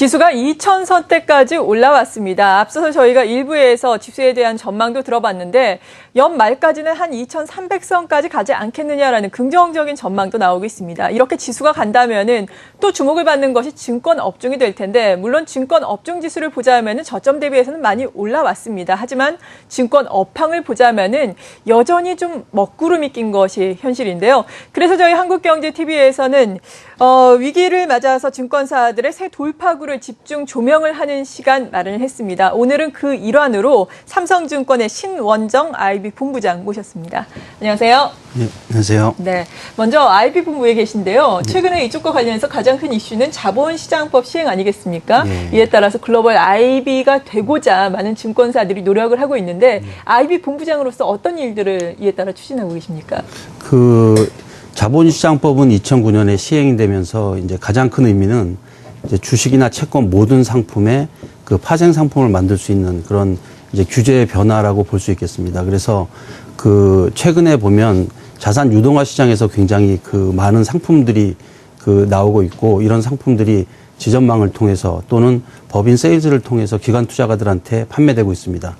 지수가 2,000선대까지 올라왔습니다. 앞서서 저희가 일부에서 지수에 대한 전망도 들어봤는데 연말까지는 한 2,300선까지 가지 않겠느냐라는 긍정적인 전망도 나오고 있습니다. 이렇게 지수가 간다면은 또 주목을 받는 것이 증권 업종이 될 텐데 물론 증권 업종 지수를 보자면은 저점 대비해서는 많이 올라왔습니다. 하지만 증권 업황을 보자면은 여전히 좀 먹구름이 낀 것이 현실인데요. 그래서 저희 한국경제TV에서는 어, 위기를 맞아서 증권사들의 새 돌파구를 집중 조명을 하는 시간 마련을 했습니다. 오늘은 그 일환으로 삼성증권의 신원정 IB 본부장 모셨습니다. 안녕하세요. 예, 안녕하세요. 네. 먼저 IB 본부에 계신데요. 최근에 이쪽과 관련해서 가장 큰 이슈는 자본시장법 시행 아니겠습니까? 예. 이에 따라서 글로벌 IB가 되고자 많은 증권사들이 노력을 하고 있는데 IB 본부장으로서 어떤 일들을 이에 따라 추진하고 계십니까? 그 자본시장법은 2009년에 시행이 되면서 이제 가장 큰 의미는 이제 주식이나 채권 모든 상품에 그 파생 상품을 만들 수 있는 그런 이제 규제의 변화라고 볼 수 있겠습니다. 그래서 그 최근에 보면 자산 유동화 시장에서 굉장히 그 많은 상품들이 그 나오고 있고 이런 상품들이 지점망을 통해서 또는 법인 세일즈를 통해서 기관 투자가들한테 판매되고 있습니다.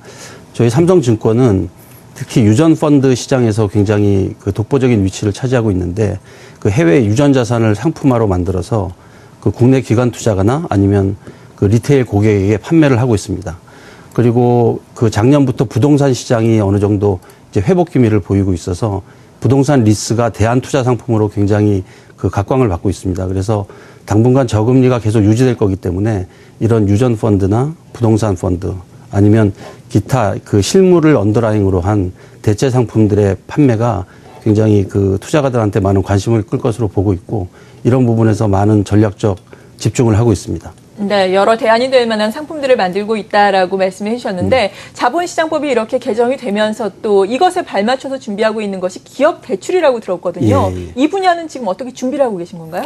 저희 삼성증권은 특히 유전 펀드 시장에서 굉장히 그 독보적인 위치를 차지하고 있는데 그 해외 유전 자산을 상품화로 만들어서 그 국내 기관 투자가나 아니면 그 리테일 고객에게 판매를 하고 있습니다. 그리고 그 작년부터 부동산 시장이 어느 정도 이제 회복 기미를 보이고 있어서 부동산 리스가 대안 투자 상품으로 굉장히 그 각광을 받고 있습니다. 그래서 당분간 저금리가 계속 유지될 거기 때문에 이런 유전 펀드나 부동산 펀드 아니면 기타 그 실물을 언더라잉으로 한 대체 상품들의 판매가 굉장히 그 투자가들한테 많은 관심을 끌 것으로 보고 있고 이런 부분에서 많은 전략적 집중을 하고 있습니다. 네, 여러 대안이 될 만한 상품들을 만들고 있다라고 말씀해 주셨는데 음. 자본시장법이 이렇게 개정이 되면서 또 이것에 발맞춰서 준비하고 있는 것이 기업 대출이라고 들었거든요. 예, 예. 이 분야는 지금 어떻게 준비를 하고 계신 건가요?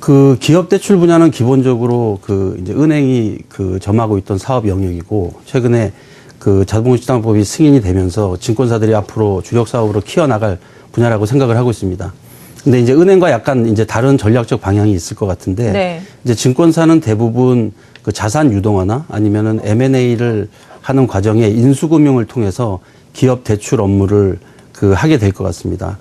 그 기업 대출 분야는 기본적으로 그 이제 은행이 그 점하고 있던 사업 영역이고 최근에 그 자본시장법이 승인이 되면서 증권사들이 앞으로 주력 사업으로 키워나갈 분야라고 생각을 하고 있습니다. 근데 이제 은행과 약간 이제 다른 전략적 방향이 있을 것 같은데 네. 이제 증권사는 대부분 그 자산 유동화나 아니면은 M&A를 하는 과정에 인수금융을 통해서 기업 대출 업무를 그 하게 될 것 같습니다.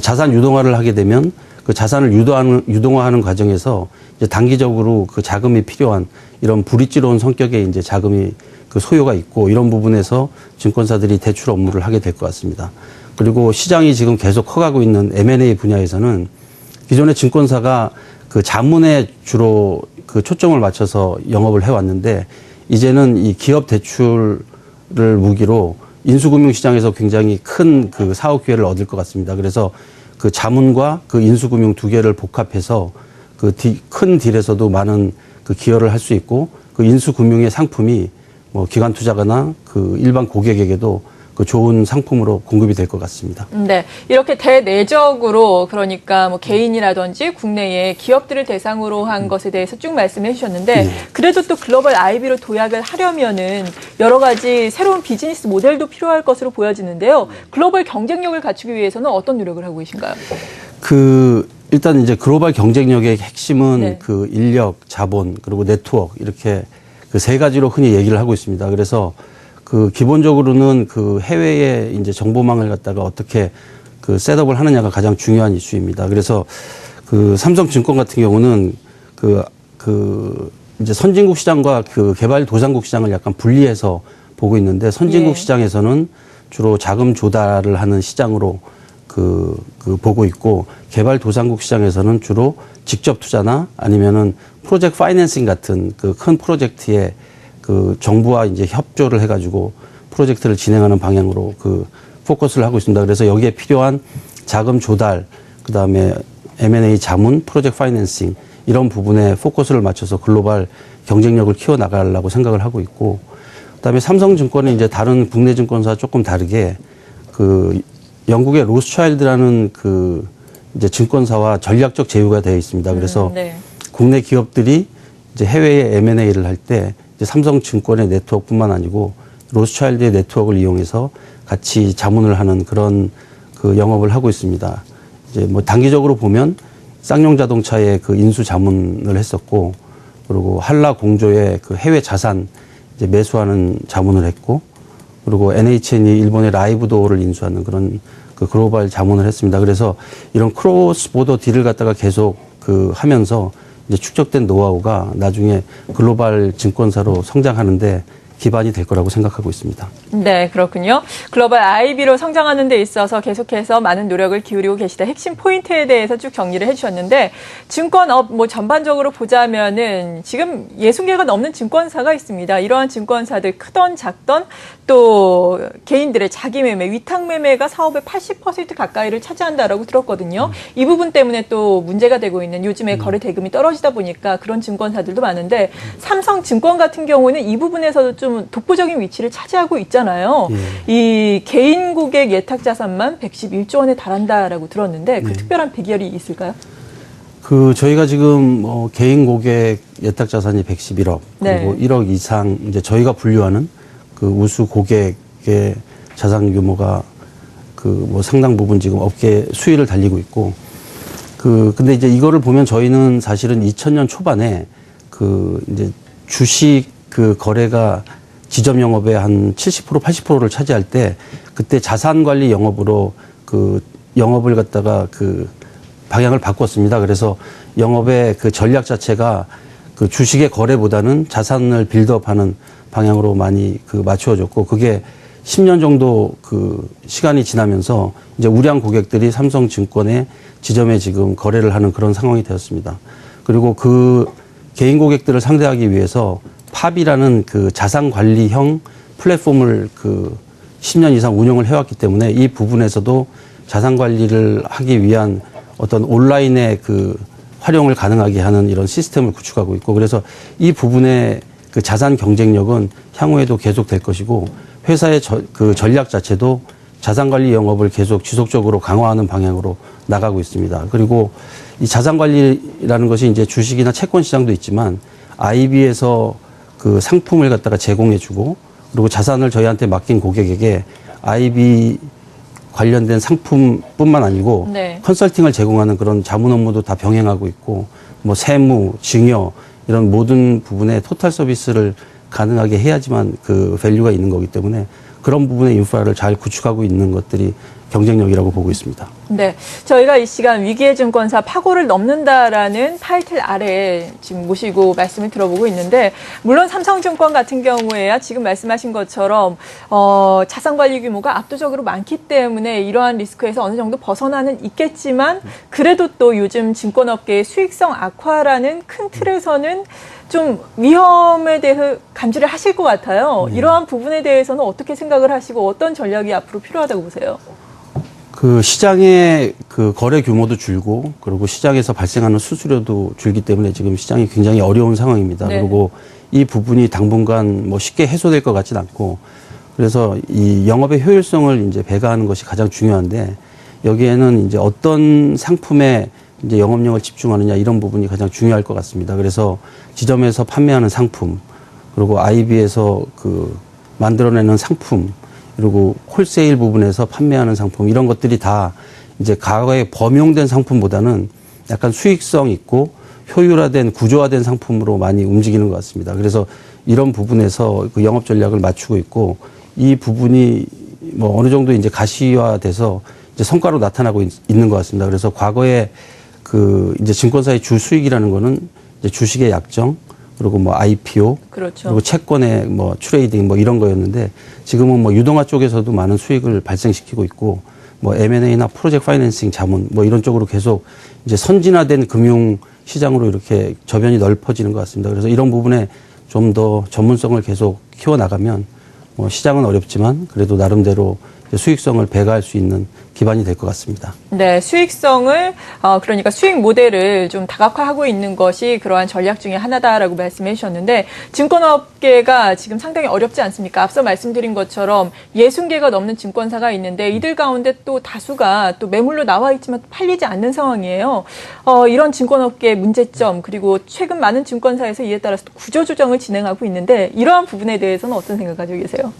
자산 유동화를 하게 되면 그 자산을 유도하는, 유동화하는 과정에서 이제 단기적으로 그 자금이 필요한 이런 불이지로운 성격의 이제 자금이 그 소요가 있고 이런 부분에서 증권사들이 대출 업무를 하게 될 것 같습니다. 그리고 시장이 지금 계속 커가고 있는 M&A 분야에서는 기존의 증권사가 그 자문에 주로 그 초점을 맞춰서 영업을 해왔는데 이제는 이 기업 대출을 무기로 인수금융 시장에서 굉장히 큰 그 사업 기회를 얻을 것 같습니다. 그래서 그 자문과 그 인수금융 두 개를 복합해서 그 큰 딜에서도 많은 그 기여를 할 수 있고 그 인수금융의 상품이 뭐 기관 투자가나 그 일반 고객에게도 그 좋은 상품으로 공급이 될 것 같습니다. 네, 이렇게 대내적으로 그러니까 뭐 개인이라든지 국내의 기업들을 대상으로 음. 한 것에 대해서 쭉 말씀해 주셨는데 네. 그래도 또 글로벌 IB로 도약을 하려면은 여러 가지 새로운 비즈니스 모델도 필요할 것으로 보여지는데요. 글로벌 경쟁력을 갖추기 위해서는 어떤 노력을 하고 계신가요? 그 일단 이제 글로벌 경쟁력의 핵심은 네. 그 인력, 자본 그리고 네트워크 이렇게 그 세 가지로 흔히 얘기를 하고 있습니다. 그래서 그 기본적으로는 그 해외에 이제 정보망을 갖다가 어떻게 그 셋업을 하느냐가 가장 중요한 이슈입니다. 그래서 그 삼성증권 같은 경우는 그, 그 이제 선진국 시장과 그 개발 도상국 시장을 약간 분리해서 보고 있는데 선진국 예. 시장에서는 주로 자금 조달을 하는 시장으로 그, 그 보고 있고 개발 도상국 시장에서는 주로 직접 투자나 아니면은 프로젝트 파이낸싱 같은 그 큰 프로젝트에 그 정부와 이제 협조를 해가지고 프로젝트를 진행하는 방향으로 그 포커스를 하고 있습니다. 그래서 여기에 필요한 자금 조달, 그 다음에 M&A 자문, 프로젝트 파이낸싱 이런 부분에 포커스를 맞춰서 글로벌 경쟁력을 키워 나가려고 생각을 하고 있고, 그다음에 삼성증권은 이제 다른 국내 증권사 조금 다르게 그 영국의 로스차일드라는 그 이제 증권사와 전략적 제휴가 되어 있습니다. 그래서 음, 네. 국내 기업들이 이제 해외에 M&A를 할 때 삼성증권의 네트워크뿐만 아니고 로스차일드의 네트워크를 이용해서 같이 자문을 하는 그런 그 영업을 하고 있습니다. 이제 뭐 단기적으로 보면 쌍용 자동차의 그 인수 자문을 했었고 그리고 한라 공조의 그 해외 자산 이제 매수하는 자문을 했고 그리고 NHN이 일본의 라이브 도어를 인수하는 그런 그 글로벌 자문을 했습니다. 그래서 이런 크로스 보더 딜을 갖다가 계속 그 하면서 이제 축적된 노하우가 나중에 글로벌 증권사로 성장하는데 기반이 될 거라고 생각하고 있습니다. 네, 그렇군요. 글로벌 IB로 성장하는 데 있어서 계속해서 많은 노력을 기울이고 계시다. 핵심 포인트에 대해서 쭉 정리를 해주셨는데 증권업 뭐 전반적으로 보자면은 지금 예순 개가 넘는 증권사가 있습니다. 이러한 증권사들 크던 작던 또 개인들의 자기 매매, 위탁 매매가 사업의 80% 가까이를 차지한다라고 들었거든요. 이 부분 때문에 또 문제가 되고 있는 요즘에 거래 대금이 떨어지다 보니까 그런 증권사들도 많은데 삼성증권 같은 경우는 이 부분에서도 좀 독보적인 위치를 차지하고 있잖아요. 이 개인 고객 예탁 자산만 111조 원에 달한다라고 들었는데 그 특별한 비결이 있을까요? 그 저희가 지금 뭐 개인 고객 예탁 자산이 111억 그리고 네. 1억 이상 이제 저희가 분류하는 그 우수 고객의 자산 규모가 그 뭐 상당 부분 지금 업계 수위를 달리고 있고 그 근데 이제 이거를 보면 저희는 사실은 2000년 초반에 그 이제 주식 그 거래가 지점 영업의 한 70% 80%를 차지할 때 그때 자산 관리 영업으로 그 영업을 갖다가 그 방향을 바꿨습니다. 그래서 영업의 그 전략 자체가 그 주식의 거래보다는 자산을 빌드업하는 방향으로 많이 그 맞추어졌고 그게 10년 정도 그 시간이 지나면서 이제 우량 고객들이 삼성증권의 지점에 지금 거래를 하는 그런 상황이 되었습니다. 그리고 그 개인 고객들을 상대하기 위해서 팝이라는 그 자산 관리형 플랫폼을 그 10년 이상 운영을 해왔기 때문에 이 부분에서도 자산 관리를 하기 위한 어떤 온라인의 그 활용을 가능하게 하는 이런 시스템을 구축하고 있고 그래서 이 부분의 그 자산 경쟁력은 향후에도 계속 될 것이고 회사의 저, 그 전략 자체도 자산 관리 영업을 계속 지속적으로 강화하는 방향으로 나가고 있습니다. 그리고 이 자산 관리라는 것이 이제 주식이나 채권 시장도 있지만 IB에서 그 상품을 갖다가 제공해 주고 그리고 자산을 저희한테 맡긴 고객에게 IB 관련된 상품뿐만 아니고 네. 컨설팅을 제공하는 그런 자문 업무도 다 병행하고 있고 뭐 세무, 증여 이런 모든 부분에 토탈 서비스를 가능하게 해야지만 그 밸류가 있는 거기 때문에 그런 부분의 인프라를 잘 구축하고 있는 것들이 경쟁력이라고 보고 있습니다. 네, 저희가 이 시간 위기의 증권사 파고를 넘는다라는 타이틀 아래 지금 모시고 말씀을 들어보고 있는데 물론 삼성증권 같은 경우에야 지금 말씀하신 것처럼 어, 자산 관리 규모가 압도적으로 많기 때문에 이러한 리스크에서 어느 정도 벗어나는 있겠지만 그래도 또 요즘 증권업계의 수익성 악화라는 큰 틀에서는 좀 위험에 대해서 감지를 하실 것 같아요. 이러한 부분에 대해서는 어떻게 생각을 하시고 어떤 전략이 앞으로 필요하다고 보세요? 그 시장의 그 거래 규모도 줄고 그리고 시장에서 발생하는 수수료도 줄기 때문에 지금 시장이 굉장히 어려운 상황입니다. 네. 그리고 이 부분이 당분간 뭐 쉽게 해소될 것 같지는 않고 그래서 이 영업의 효율성을 이제 배가하는 것이 가장 중요한데 여기에는 이제 어떤 상품에 이제 영업력을 집중하느냐 이런 부분이 가장 중요할 것 같습니다. 그래서 지점에서 판매하는 상품 그리고 IB에서 그 만들어내는 상품 그리고 홀세일 부분에서 판매하는 상품 이런 것들이 다 이제 과거에 범용된 상품보다는 약간 수익성 있고 효율화된 구조화된 상품으로 많이 움직이는 것 같습니다. 그래서 이런 부분에서 그 영업 전략을 맞추고 있고 이 부분이 뭐 어느 정도 이제 가시화돼서 이제 성과로 나타나고 있, 있는 것 같습니다. 그래서 과거에 그 이제 증권사의 주 수익이라는 거는 이제 주식의 약정 그리고 뭐 IPO 그렇죠. 그리고 채권의 뭐 트레이딩 뭐 이런 거였는데 지금은 뭐 유동화 쪽에서도 많은 수익을 발생시키고 있고 뭐 M&A나 프로젝트 파이낸싱 자문 뭐 이런 쪽으로 계속 이제 선진화된 금융 시장으로 이렇게 저변이 넓어지는 것 같습니다. 그래서 이런 부분에 좀 더 전문성을 계속 키워 나가면 뭐 시장은 어렵지만 그래도 나름대로 수익성을 배가할 수 있는 기반이 될 것 같습니다. 네, 수익성을 어, 그러니까 수익 모델을 좀 다각화하고 있는 것이 그러한 전략 중에 하나다라고 말씀해 주셨는데 증권업계가 지금 상당히 어렵지 않습니까? 앞서 말씀드린 것처럼 예순 개가 넘는 증권사가 있는데 이들 가운데 또 다수가 또 매물로 나와 있지만 팔리지 않는 상황이에요. 어, 이런 증권업계의 문제점 그리고 최근 많은 증권사에서 이에 따라서 또 구조조정을 진행하고 있는데 이러한 부분에 대해서는 어떤 생각 가지고 계세요?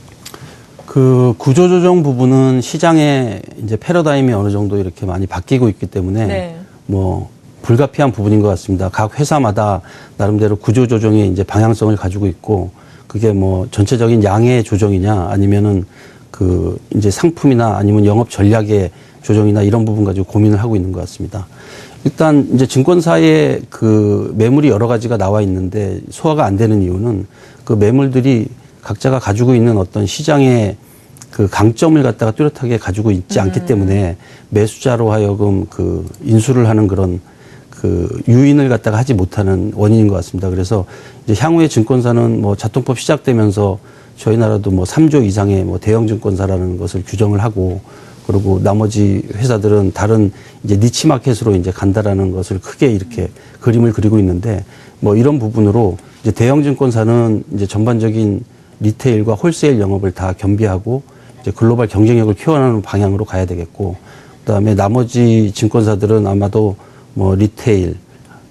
그 구조조정 부분은 시장의 이제 패러다임이 어느 정도 이렇게 많이 바뀌고 있기 때문에 네. 뭐 불가피한 부분인 것 같습니다. 각 회사마다 나름대로 구조 조정의 이제 방향성을 가지고 있고 그게 뭐 전체적인 양의 조정이냐 아니면은 그 이제 상품이나 아니면 영업 전략의 조정이나 이런 부분 가지고 고민을 하고 있는 것 같습니다. 일단 이제 증권사에 그 매물이 여러 가지가 나와 있는데 소화가 안 되는 이유는 그 매물들이 각자가 가지고 있는 어떤 시장의 그 강점을 갖다가 뚜렷하게 가지고 있지 않기 때문에 매수자로 하여금 그 인수를 하는 그런 그 유인을 갖다가 하지 못하는 원인인 것 같습니다. 그래서 이제 향후에 증권사는 뭐 자통법 시작되면서 저희 나라도 뭐 3조 이상의 뭐 대형 증권사라는 것을 규정을 하고 그리고 나머지 회사들은 다른 이제 니치 마켓으로 이제 간다라는 것을 크게 이렇게 그림을 그리고 있는데 뭐 이런 부분으로 이제 대형 증권사는 이제 전반적인 리테일과 홀세일 영업을 다 겸비하고 글로벌 경쟁력을 키워나가는 방향으로 가야 되겠고 그다음에 나머지 증권사들은 아마도 뭐 리테일,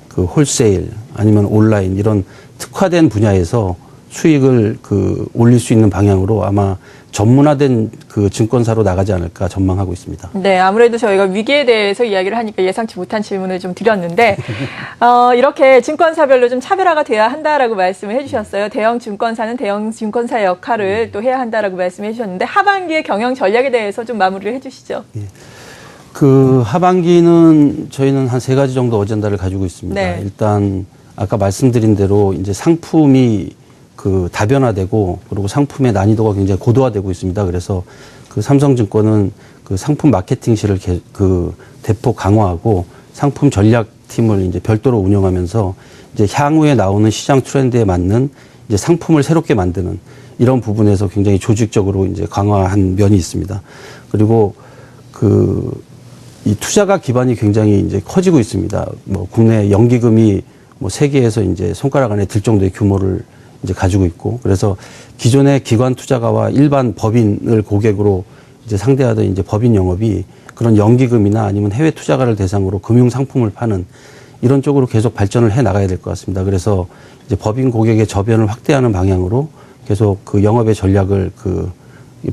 그 홀세일 아니면 온라인 이런 특화된 분야에서 수익을 그 올릴 수 있는 방향으로 아마 전문화된 그 증권사로 나가지 않을까 전망하고 있습니다. 네, 아무래도 저희가 위기에 대해서 이야기를 하니까 예상치 못한 질문을 좀 드렸는데, 어, 이렇게 증권사별로 좀 차별화가 돼야 한다라고 말씀을 해주셨어요. 대형 증권사는 대형 증권사의 역할을 또 해야 한다라고 말씀해 주셨는데, 하반기의 경영 전략에 대해서 좀 마무리를 해주시죠. 그 하반기는 저희는 한 세 가지 정도 어젠다를 가지고 있습니다. 네. 일단 아까 말씀드린 대로 이제 상품이 그 다변화되고 그리고 상품의 난이도가 굉장히 고도화되고 있습니다. 그래서 그 삼성증권은 그 상품 마케팅실을 개- 그 대폭 강화하고 상품 전략팀을 이제 별도로 운영하면서 이제 향후에 나오는 시장 트렌드에 맞는 이제 상품을 새롭게 만드는 이런 부분에서 굉장히 조직적으로 이제 강화한 면이 있습니다. 그리고 그 이 투자가 기반이 굉장히 이제 커지고 있습니다. 뭐 국내 연기금이 뭐 세계에서 이제 손가락 안에 들 정도의 규모를 이제 가지고 있고 그래서 기존의 기관 투자가와 일반 법인을 고객으로 이제 상대하던 이제 법인 영업이 그런 연기금이나 아니면 해외 투자가를 대상으로 금융 상품을 파는 이런 쪽으로 계속 발전을 해 나가야 될 것 같습니다. 그래서 이제 법인 고객의 저변을 확대하는 방향으로 계속 그 영업의 전략을 그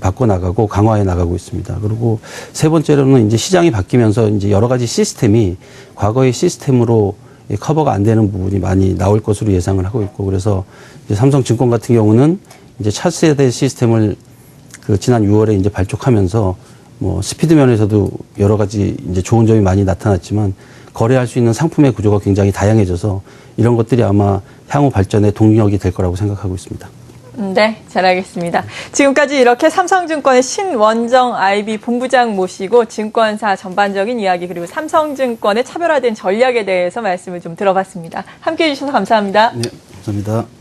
바꿔 나가고 강화해 나가고 있습니다. 그리고 세 번째로는 이제 시장이 바뀌면서 이제 여러 가지 시스템이 과거의 시스템으로 이 커버가 안 되는 부분이 많이 나올 것으로 예상을 하고 있고 그래서 삼성증권 같은 경우는 이제 차세대 시스템을 그 지난 6월에 이제 발족하면서 뭐 스피드 면에서도 여러 가지 이제 좋은 점이 많이 나타났지만 거래할 수 있는 상품의 구조가 굉장히 다양해져서 이런 것들이 아마 향후 발전의 동력이 될 거라고 생각하고 있습니다. 음, 네, 잘 알겠습니다. 지금까지 이렇게 삼성증권의 신원정 IB 본부장 모시고 증권사 전반적인 이야기 그리고 삼성증권의 차별화된 전략에 대해서 말씀을 좀 들어봤습니다. 함께 해주셔서 감사합니다. 네, 감사합니다.